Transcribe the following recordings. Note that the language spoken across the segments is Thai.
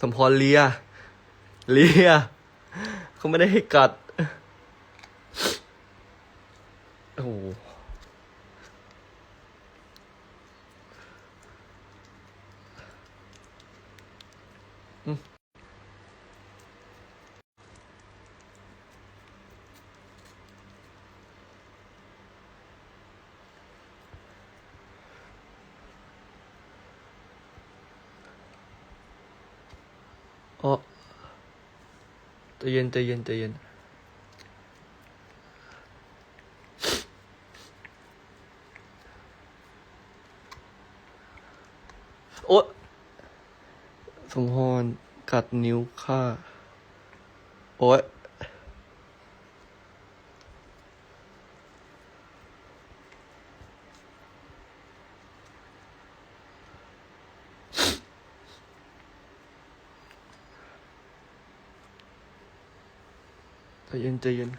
สมพรเลีย เลีย เขาไม่ได้ให้กัด เย็นใจเย็นใจเย็นโอ๊ะสมพรกัดนิ้วข้าโอ๊ย ใจเย็นใจเย็น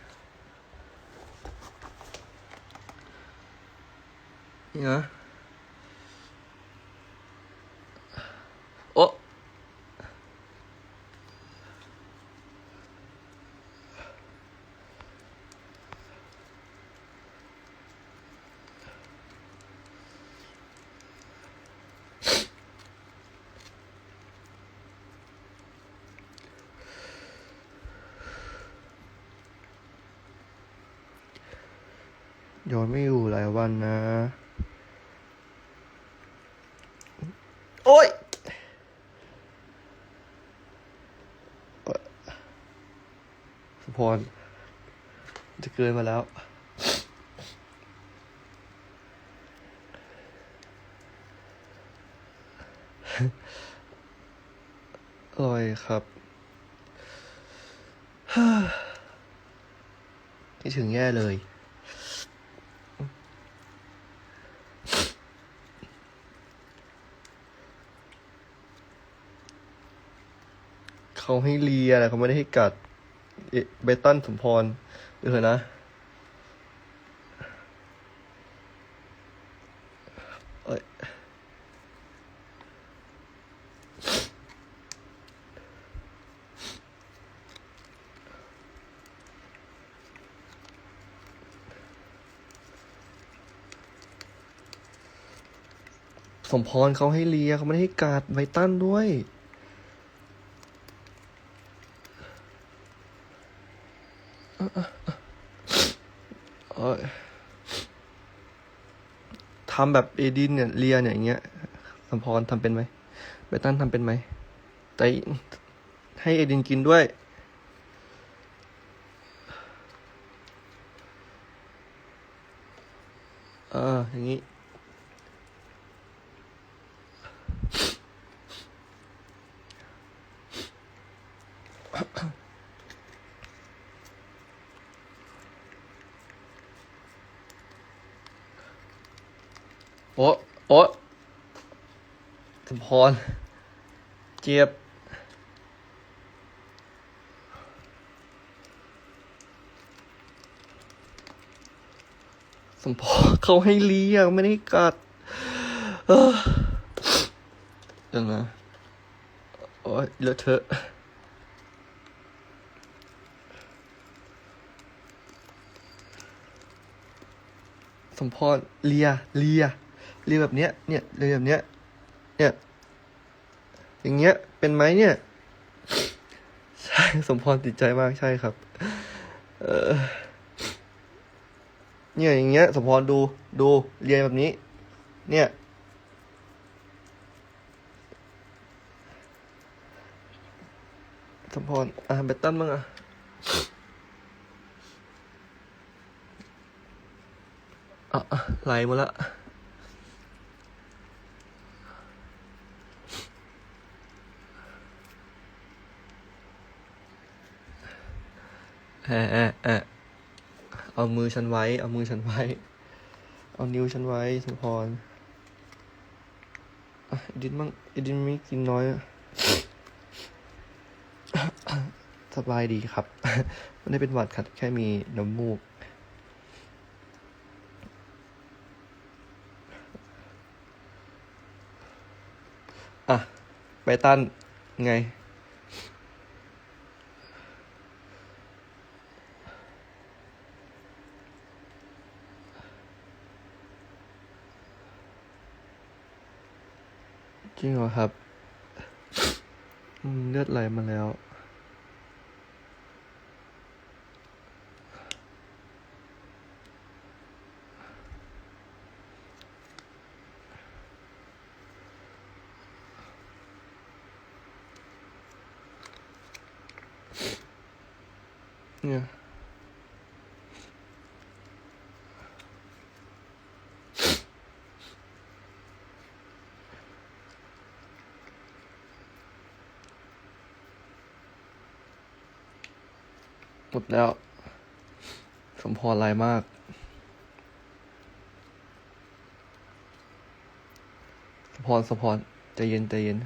นี่นะ โยนไม่อยู่หลายวันนะ โอ๊ยเอ่อสุพรจะเกินมาแล้วอร่อยครับคิดถึงแย่เลย เขาให้เลียแหละเขาไม่ได้ให้กัดเอเบตันสมพรเดี๋ยวเถอนะ เอ้ยสมพรเขาให้เลียเขาไม่ได้ให้กัดไบตั้นด้วย ทำแบบเอดินเนี่ยเลียเนี่ยอย่างเงี้ยสมพรทำเป็นไหมเบตันทำเป็นไหมแต่ให้เอดินกินด้วย เอออย่างนี้ โอ๊ะโอ๊ะสมพร เจ็บ สมพรเขาให้เลียไม่ได้กัด เออเดี๋ยวนะโอ๊ยเลอะเทอะสมพรเลีย เลีย เรียแบบเนี้ย เนี่ยเรียแบบเนี้ย เนี่ย อย่างเงี้ย เป็นไหมเนี่ย ใช่ สมพรติดใจมาก ใช่ครับ เออเนี่ยอย่างเงี้ย สมพรดู ดูเรียนแบบนี้ เนี่ย สมพร อะเบตตันบ้างอะอะอะไหลหมดละ แอะแอะแอะเอามือฉันไว้ เอามือฉันไว้ เอานิ้วฉันไว้สมพรอดินมั่งอดินไม่กินน้อย สบายดีครับ ไม่ได้เป็นหวัดครับ แค่มีน้ำมูก อะ ไปตันไง จริงเหรอครับอืมเลือดไหลมาแล้ว เนี่ย หมดแล้ว สมพรลายมาก สมพรสมพรใจเย็นใจเย็น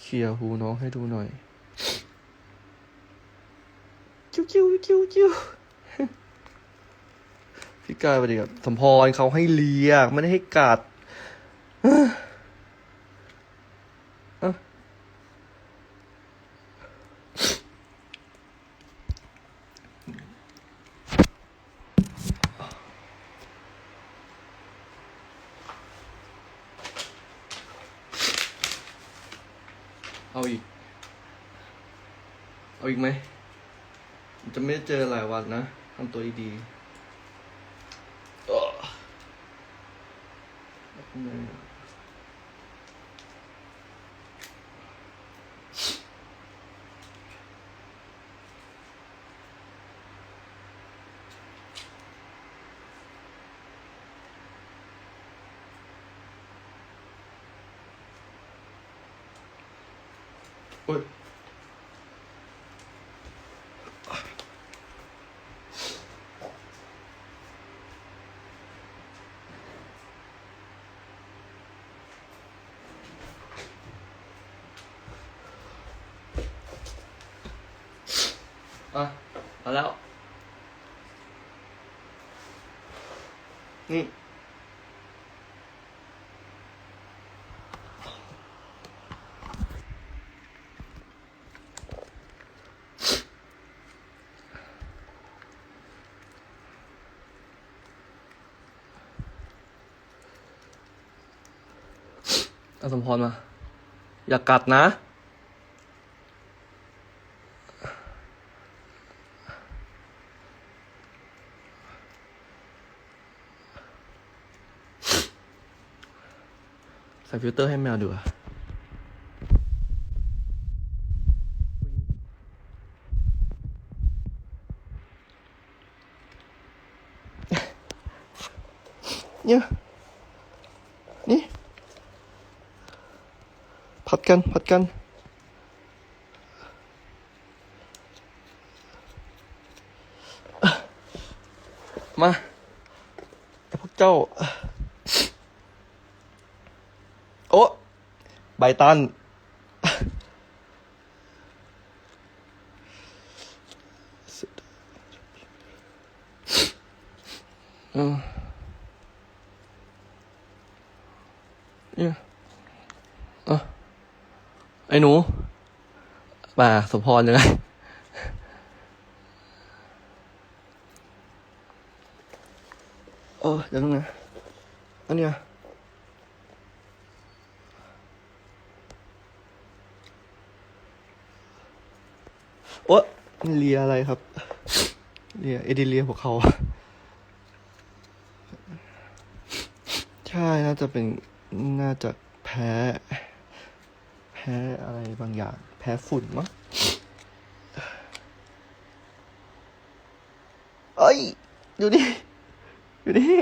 เคลียหูน้องให้ดูหน่อยจิ้วจิ้วจิ้วจิ้วพี่กายไปดิครับสมพรเขาให้เลียไม่ได้ให้กัด เอ้อเอ้อเอาอีก เอาอีกไหม จะไม่ได้เจอหลายวันนะทำตัวดีๆ เอ้อโอ้ย อาสมพรมา อย่ากัดนะ ใส่ฟิลเตอร์ให้แมวดูอะ ผัดกันผัดกันมาแต่พวกเจ้า โอ้ ใบตัน เออเนี่ยเอะไอ้หนูมาสมพรยังไงเออเดี๋ยวนึงนะอันเนี้ยโอ๊ะเลียอะไรครับเลียเอดิเลียของเขา ใช่ น่าจะเป็น น่าจะแพ้ พ้อะไรบางอย่าง แพ้ฝุ่นมั้งเอ้ย อยู่นี่ อยู่นี่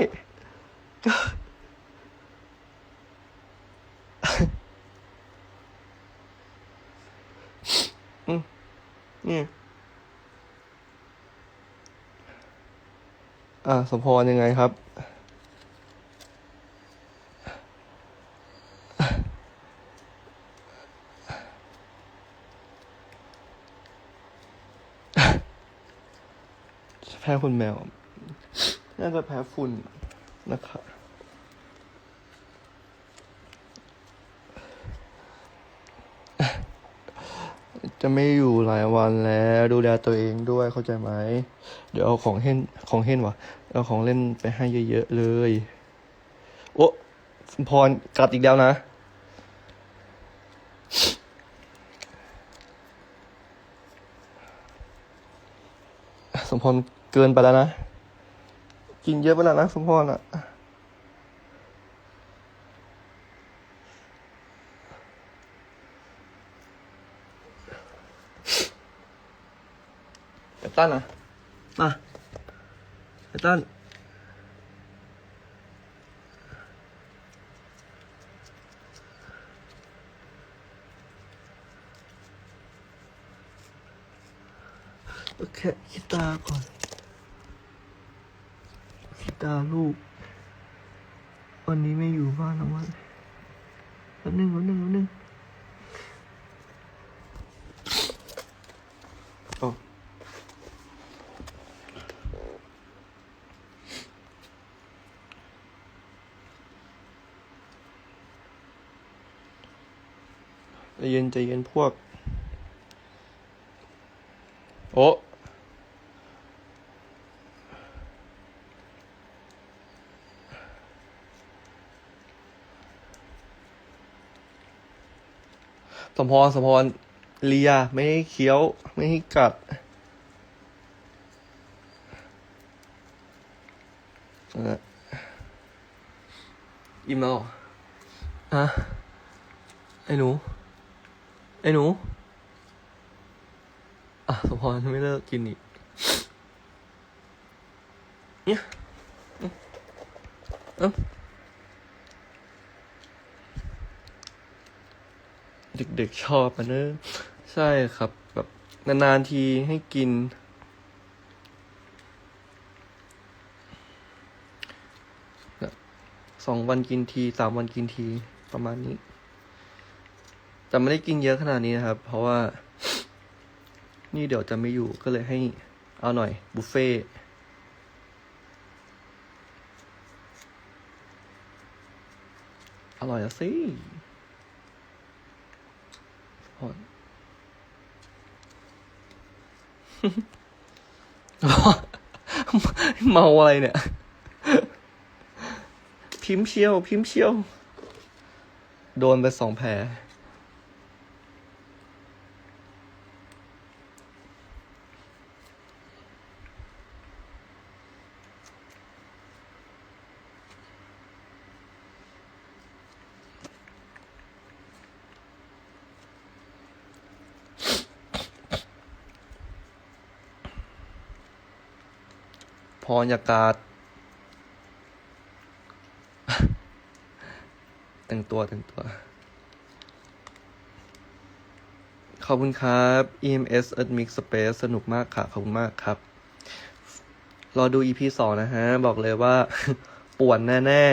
นี่อ่าสมพรยังไงครับ แพ้คุณแมว น่าจะแพ้ฝุ่นนะครับ จะไม่อยู่หลายวันแล้ว ดูแลตัวเองด้วยเข้าใจไหม เดี๋ยวเอาของเล่นของเล่นวะเอาของเล่นไปให้เยอะๆเลย โอ้พรกัดอีกแล้วนะ พรเกินไปแล้วนะ กินเยอะไปแล้วนะสมพรอะไอ้ตั้นอะมาไอ้ตั้น ค่คิดตาก่อนคิดตาลูก วันนี้ไม่อยู่บ้านแล้ววันวันหนึ่งวันหนึ่งวันหนึ่งโอ้ใจเย็นใจเย็นพวก โอ้ มพรสมพรเลียไม่ให้เคี้ยว ไม่ให้กัดอิ่มแล้วเหรอฮะไอ้หนู ไอ้หนู อะสมพรไม่เลิกกินอีกเนี่ยอืมเอ้า เด็กๆชอบมันเนอะใช่ครับ แบบนานๆทีให้กิน สองวันกินทีสามวันกินทีประมาณนี้ แต่ไม่ได้กินเยอะขนาดนี้นะครับ เพราะว่า นี่เดี๋ยวจะไม่อยู่ก็เลยให้เอาหน่อย บุฟเฟ่อร่อยสิ อนเมาอะไรเนี่ย พิมพ์เชียว พิมพ์เชียว โดนไปสองแผล พรยากาศ แต่งตัวแต่งตัว ขอบคุณครับ EMS e a r t Mix Space สนุกมากค่ะ ขอบคุณมากครับ รอดู EP สองนะฮะ บอกเลยว่า ป่วนแน่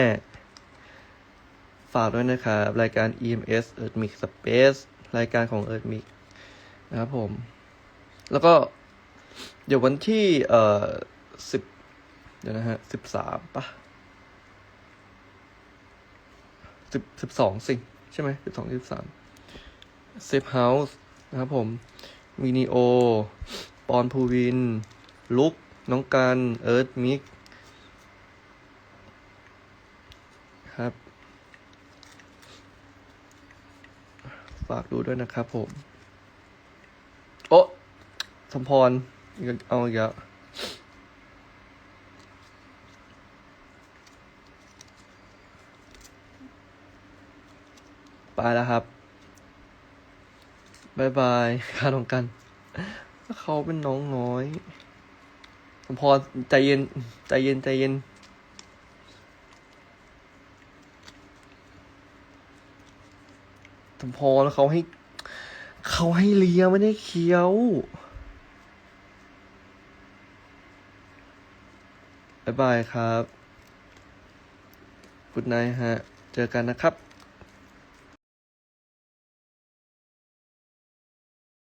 ๆ ฝากด้วยนะครับ รายการ EMS e a r t Mix Space รายการของ e a r t Mix นะครับผม แล้วก็เดี๋ยววันที่ เอ่อสิบ เดี๋ยวนะฮะสิบสามปะสิบสิบสองสิ ใช่ไหมสิบสองสิบสามเซฟเฮาส์นะครับผมวีนีโอ ปอนภูวิน ลุก น้องกันเอิร์ธมิก ครับ ฝากดูด้วยนะครับผม โอ้สมพร เอาอีกแล้ว ไปแล้วครับบายบายค่าน้องกันเขาเป็นน้องน้อยสมพรใจเย็น ใจเย็น ใจเย็นสมพรเขาให้ เขาให้เลียไม่ได้เคี้ยวบายบายครับกุดไนฮะ เจอกันนะครับ